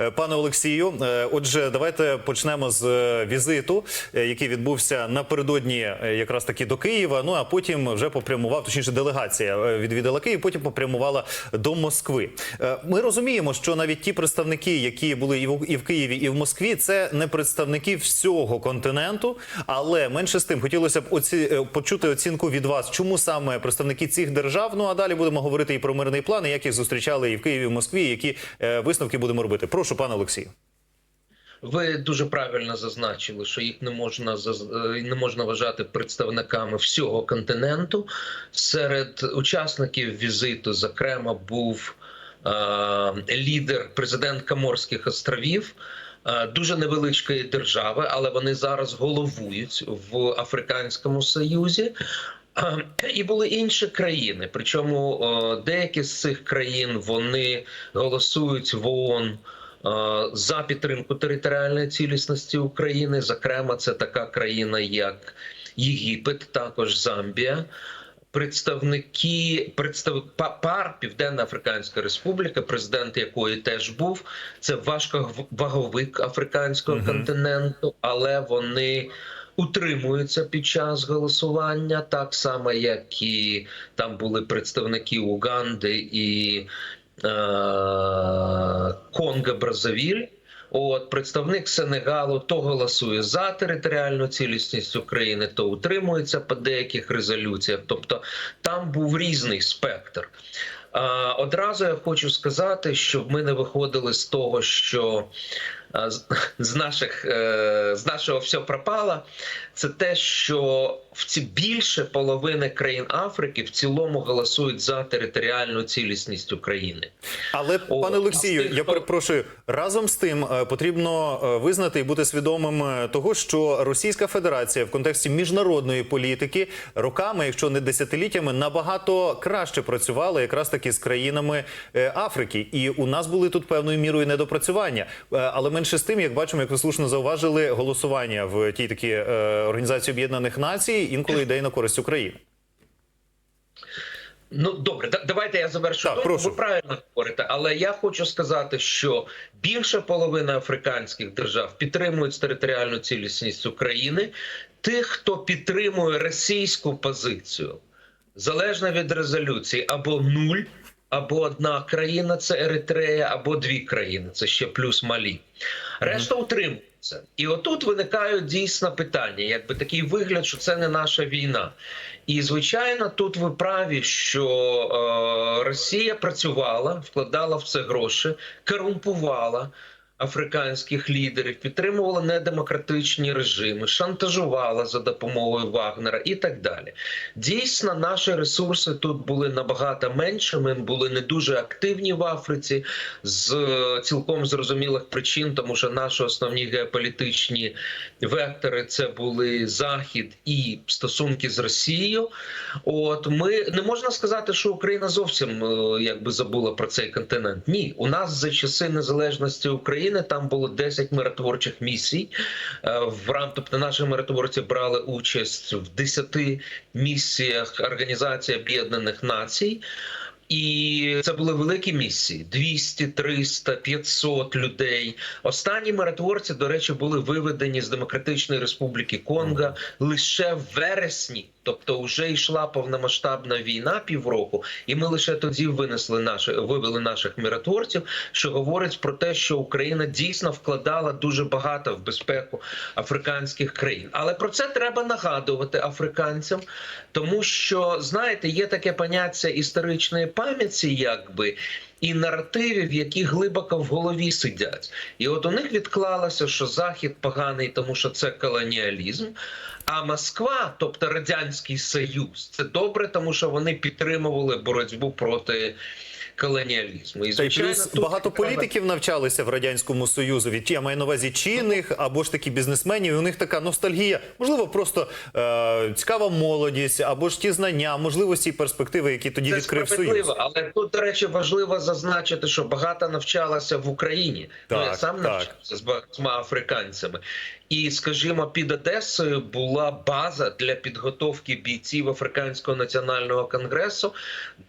Е, Пане Олексію, е, отже, давайте почнемо з е, візиту, який відбувся напередодні якраз таки до Києва. Ну а потім вже попрямував, точніше, делегація відвідала Київ, потім попрямувала до Москви. Ми розуміємо, що навіть ті представники, які були і в Києві, і в Москві, це не представники всього континенту. Але менше з тим хотілося б оці почути оцінку від вас, чому саме представники цих держав. Ну а далі будемо говорити і про мирний план, і як їх зустрічали і в Києві, і в Москві, і які висновки будемо робити. Прошу, пане Олексію. Ви дуже правильно зазначили, що їх не можна е, не можна вважати представниками всього континенту. Серед учасників візиту, зокрема, був е, лідер, президент Каморських островів. е, Дуже невеличкої держави, але вони зараз головують в Африканському Союзі. І були інші країни. Причому е, деякі з цих країн вони голосують в ООН за підтримку територіальної цілісності України. Зокрема, це така країна, як Єгипет, також Замбія. Представники представ пар Південна Африканська Республіка, президент якої теж був, це важковаговик африканського Мгм. континенту, але вони утримуються під час голосування, так само як і там були представники Уганди і е, Конго Бразавіль. От представник Сенегалу то голосує за територіальну цілісність України, то утримується по деяких резолюціях. Тобто там був різний спектр. Одразу я хочу сказати, щоб ми не виходили з того, що з, наших е, з нашого все пропало. Це те, що в ці більше половини країн Африки в цілому голосують за територіальну цілісність України. Але О, пане Олексію, тих, я перепрошую. Разом з тим е, потрібно е, визнати і бути свідомим того, що Російська Федерація в контексті міжнародної політики роками, якщо не десятиліттями, набагато краще працювала якраз таки з країнами Африки. І у нас були тут певною мірою недопрацювання. Але менше з тим, як бачимо, як ви слушно зауважили, голосування в тій такі е, організації Об'єднаних Націй інколи йде на користь України. Ну добре, да- давайте я завершу. Так, прошу. Ви правильно говорите, але я хочу сказати, що більше половини африканських держав підтримують територіальну цілісність України. Тих, хто підтримує російську позицію, залежно від резолюції, або нуль, або одна країна це Еритрея, або дві країни це ще плюс Малі. Решта утримується. І отут виникають дійсно питання, якби такий вигляд, що це не наша війна. І звичайно, тут ви праві, що е, Росія працювала, вкладала в це гроші, корумпувала африканських лідерів, підтримувала недемократичні режими, шантажувала за допомогою Вагнера і так далі. Дійсно, наші ресурси тут були набагато меншими, були не дуже активні в Африці з цілком зрозумілих причин, тому що наші основні геополітичні вектори це були Захід і стосунки з Росією. От ми не можна сказати, що Україна зовсім е, якби забула про цей континент. Ні, у нас за часи незалежності України там було 10 миротворчих місій. Е, В рам, тобто наші миротворці брали участь в 10 місіях Організації Об'єднаних Націй. І це були великі місії: 200, 300, 500 людей. Останні миротворці, до речі, були виведені з Демократичної Республіки Конго лише в вересні. Тобто, вже йшла повномасштабна війна півроку, і ми лише тоді винесли наші вивели наших миротворців, що говорить про те, що Україна дійсно вкладала дуже багато в безпеку африканських країн. Але про це треба нагадувати африканцям, тому що знаєте, є таке поняття історичної пам'яті, якби. І наративів, які глибоко в голові сидять, і от у них відклалося, що захід поганий, тому що це колоніалізм. А Москва, тобто радянський союз, це добре, тому що вони підтримували боротьбу проти колоніалізму. Й звичайно, плюс тут багато треба- політиків навчалися в радянському союзі. Від я маю на увазі чинних або ж такі бізнесменів. І у них така ностальгія. Можливо, просто е, цікава молодість, або ж ті знання, можливості і перспективи, які тоді Це відкрив союз. але тут, до речі, важливо зазначити, що багато навчалося в Україні. ну, я сам так. навчався з багатьма африканцями. І, скажімо, під Одесою була база для підготовки бійців Африканського національного конгресу,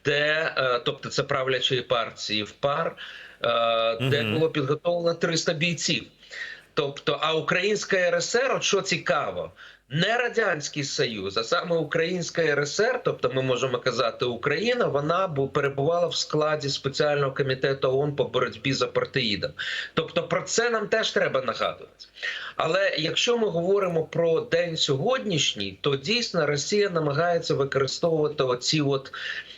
де, е, тобто це правлячої партії в пар, е, де було підготовлено 300 бійців. Тобто, а Українська РСР, от що цікаво, не Радянський Союз, а саме Українська РСР, тобто ми можемо казати Україна, вона перебувала в складі спеціального комітету ООН по боротьбі з апартеїдом. Тобто про це нам теж треба нагадувати. Але якщо ми говоримо про день сьогоднішній, то дійсно Росія намагається використовувати оці от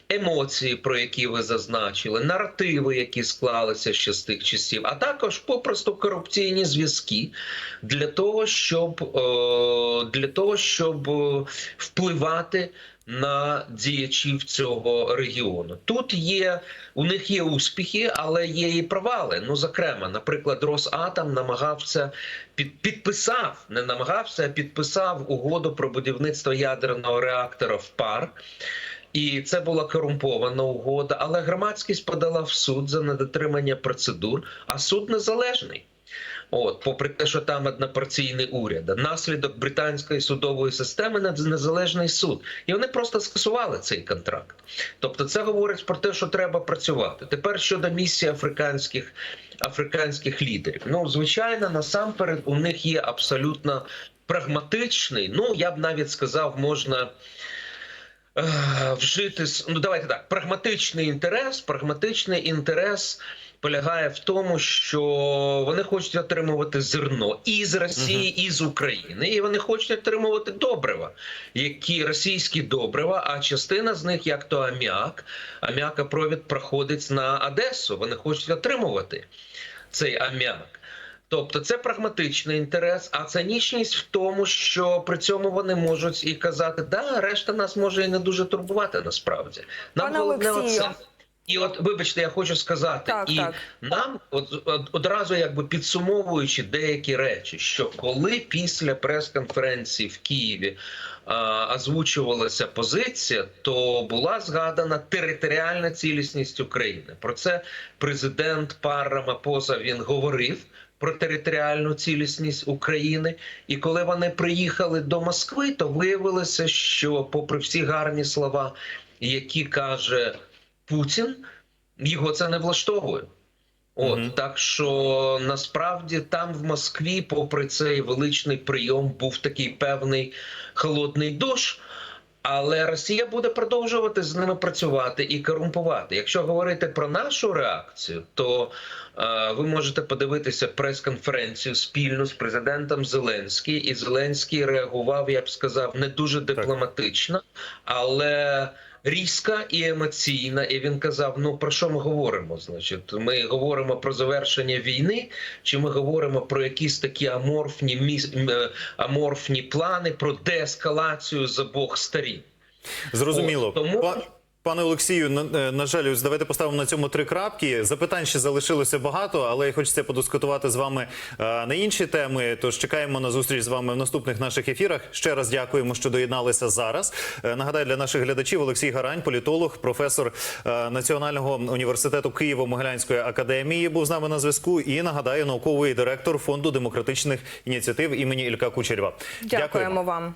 емоції, про які ви зазначили, наративи, які склалися ще з тих часів, а також попросту корупційні зв'язки для того, щоб е, для того, щоб е, впливати. На діячів цього регіону тут є у них є успіхи, але є і провали. Ну, зокрема, наприклад, Росатом намагався під, підписав, не намагався, а підписав угоду про будівництво ядерного реактора в пар. І це була корумпована угода, але громадськість подала в суд за недотримання процедур, а суд незалежний. От, попри те, що там однопартійний уряд, наслідок британської судової системи над- незалежний суд, і вони просто скасували цей контракт. Тобто, це говорить про те, що треба працювати. Тепер щодо місії африканських африканських лідерів. Ну, звичайно, насамперед у них є абсолютно прагматичний. Ну я б навіть сказав, можна. е, Вжити ну давайте так. Прагматичний інтерес. Прагматичний інтерес полягає в тому, що вони хочуть отримувати зерно і з Росії, і з України, і вони хочуть отримувати добрива, які російські добрива, а частина з них, як то аміак, аміакопровід проходить на Одесу. Вони хочуть отримувати цей аміак. Тобто це прагматичний інтерес, а цинічність в тому, що при цьому вони можуть і казати, да, решта нас може і не дуже турбувати насправді. Нам Пане головне Олексію. оце. І от, вибачте, я хочу сказати, Так, і так. нам от, от одразу, якби підсумовуючи деякі речі, що коли після прес-конференції в Києві а, озвучувалася позиція, то була згадана територіальна цілісність України. Про це президент Пар Рамапоса він говорив. Про територіальну цілісність України, і коли вони приїхали до Москви, то виявилося, що, попри всі гарні слова, які каже Путін, його це не влаштовує. От Мгм. так що насправді там в Москві, попри цей величний прийом, був такий певний холодний душ. Але Росія буде продовжувати з ними працювати і корумпувати. Якщо говорити про нашу реакцію, то ви можете подивитися прес-конференцію спільно з президентом Зеленський, і Зеленський реагував, я б сказав, не дуже дипломатично, але різка і емоційна. І він казав: ну про що ми говоримо? Значить, ми говоримо про завершення війни, чи ми говоримо про якісь такі аморфні міс... е, аморфні плани про деескалацію з обох сторін? Зрозуміло. Тому- Пане Олексію, на, е, на жаль, ось давайте поставимо на цьому три крапки. Запитань ще залишилося багато, але хочеться подискутувати з вами е, на інші теми. Тож чекаємо на зустріч з вами в наступних наших ефірах. Ще раз дякуємо, що доєдналися зараз. Е, нагадаю для наших глядачів Олексій Гарань, політолог, професор е, Національного університету Києво-Могилянської академії, був з нами на зв'язку. І нагадаю, науковий директор фонду демократичних ініціатив імені Ілька Кучерєва. Дякуємо вам.